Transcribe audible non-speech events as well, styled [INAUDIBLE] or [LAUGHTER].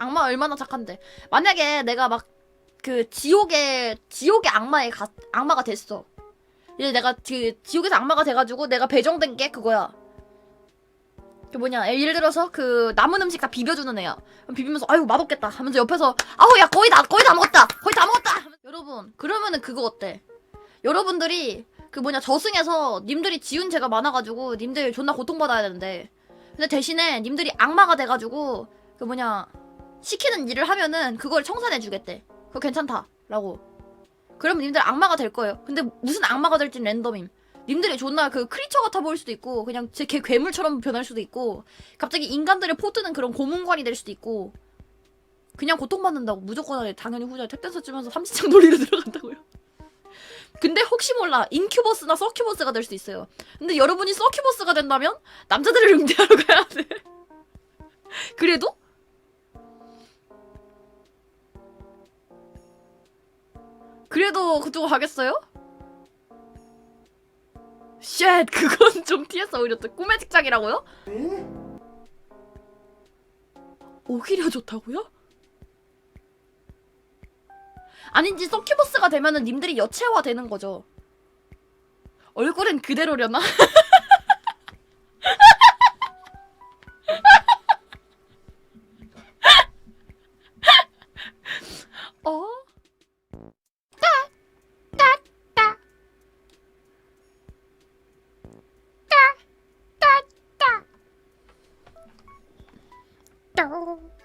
악마 얼마나 착한데. 만약에 내가 막 그 지옥의 지옥의 악마에 가, 악마가 됐어. 이제 내가 그 지옥에서 악마가 돼가지고 내가 배정된 게 그거야. 그 뭐냐 예를 들어서 그 남은 음식 다 비벼주는 애야. 비비면서 아유 맛없겠다 하면서 옆에서 아우 야 거의 다 거의 다 먹었다 거의 다 먹었다. 여러분 그러면은 그거 어때? 여러분들이 그 뭐냐 저승에서 님들이 지은 죄가 많아가지고 님들 존나 고통받아야 되는데 근데 대신에 님들이 악마가 돼가지고 그 뭐냐 시키는 일을 하면은 그걸 청산해 주겠대. 그거 괜찮다 라고. 그러면 님들 악마가 될 거예요. 근데 무슨 악마가 될진 랜덤임. 님들이 존나 그 크리처 같아 보일 수도 있고 그냥 제 개 괴물처럼 변할 수도 있고 갑자기 인간들을 포뜨는 그런 고문관이 될 수도 있고 그냥 고통받는다고 무조건 당연히 후자에 택배서 주면서 삼시장 [LAUGHS] 놀이로 들어간다고요. 근데 혹시 몰라 인큐버스나 서큐버스가 될 수도 있어요. 근데 여러분이 서큐버스가 된다면 남자들을 응대하러 가야 돼. [LAUGHS] 그래도 그래도 그쪽 가겠어요? 쉣 그건 [LAUGHS] 좀 TS 오히려 또 꿈의 직장이라고요? 오히려 좋다고요? 아닌지 서큐버스가 되면은 님들이 여체화 되는 거죠. 얼굴은 그대로려나? [LAUGHS] だだだどう？